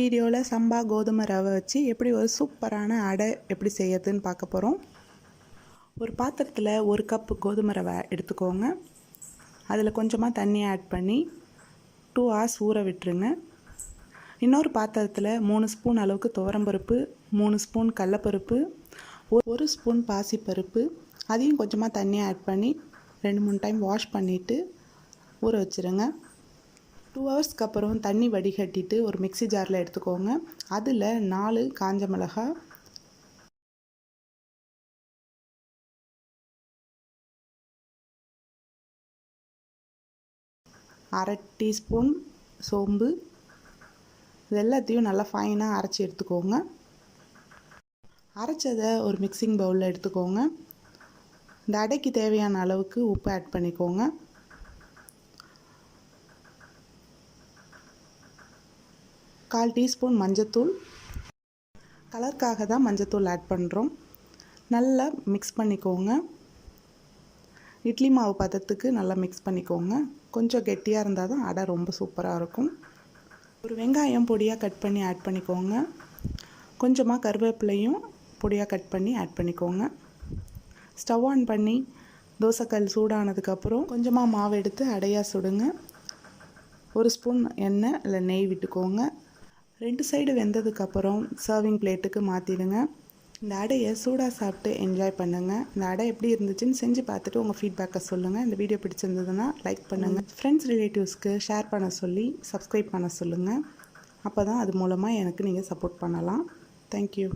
வீடியோவில் சம்பா கோதுமை ரவை வச்சு எப்படி ஒரு சூப்பரான அடை எப்படி செய்யறதுன்னு பார்க்க போகிறோம் ஒரு பாத்திரத்தில் ஒரு கப் கோதுமை ரவை எடுத்துக்கோங்க. அதில் கொஞ்சமாக தண்ணி ஆட் பண்ணி டூ ஹவர்ஸ் ஊற விட்டுருங்க. இன்னொரு பாத்திரத்தில் மூணு ஸ்பூன் அளவுக்கு துவரம்பருப்பு மூணு ஸ்பூன் கடலப்பருப்பு ஒரு ஸ்பூன் பாசிப்பருப்பு அதையும் கொஞ்சமாக தண்ணி ஆட் பண்ணி ரெண்டு மூணு டைம் வாஷ் பண்ணிவிட்டு ஊற வச்சுருங்க. டூ ஹவர்ஸ்க்கு அப்புறம் தண்ணி வடிகட்டிட்டு ஒரு மிக்ஸி ஜாரில் எடுத்துக்கோங்க. அதில் நாலு காஞ்ச மிளகாய் அரை டீஸ்பூன் சோம்பு. இது எல்லாத்தையும் நல்லா ஃபைனாக அரைச்சி எடுத்துக்கோங்க. அரைச்சதை ஒரு மிக்சிங் பவுலில் எடுத்துக்கோங்க. இந்த அடைக்கு தேவையான அளவுக்கு உப்பு ஆட் பண்ணிக்கோங்க. கால் டீஸ்பூன் மஞ்சத்தூள். கலருக்காக தான் மஞ்சத்தூள் ஆட் பண்ணுறோம் நல்லா மிக்ஸ் பண்ணிக்கோங்க. இட்லி மாவு பதத்துக்கு நல்லா மிக்ஸ் பண்ணிக்கோங்க. கொஞ்சம் கெட்டியாக இருந்தால் தான் அடை ரொம்ப சூப்பராக இருக்கும். ஒரு வெங்காயம் பொடியாக கட் பண்ணி ஆட் பண்ணிக்கோங்க. கொஞ்சமாக கருவேப்பிலையும் பொடியாக கட் பண்ணி ஆட் பண்ணிக்கோங்க. ஸ்டவ் ஆன் பண்ணி தோசைக்கல் சூடானதுக்கப்புறம் கொஞ்சமாக மாவு எடுத்து அடையாக சுடுங்க. ஒரு ஸ்பூன் எண்ணெய் இல்லை நெய் விட்டுக்கோங்க. ரெண்டு சைடு வெந்ததுக்கப்புறம் சர்விங் பிளேட்டுக்கு மாற்றிடுங்க இந்த அடையை சூடாக சாப்பிட்டு என்ஜாய் பண்ணுங்கள் இந்த அடை எப்படி இருந்துச்சுன்னு செஞ்சு பார்த்துட்டு உங்கள் ஃபீட்பேக்கை சொல்லுங்கள் இந்த வீடியோ பிடிச்சிருந்ததுன்னா லைக் பண்ணுங்கள் ஃப்ரெண்ட்ஸ் ரிலேட்டிவ்ஸ்க்கு ஷேர் பண்ண சொல்லி சப்ஸ்கிரைப் பண்ண சொல்லுங்கள் அப்போ தான் அது மூலமாக எனக்கு நீங்கள் சப்போர்ட் பண்ணலாம். தேங்க்யூ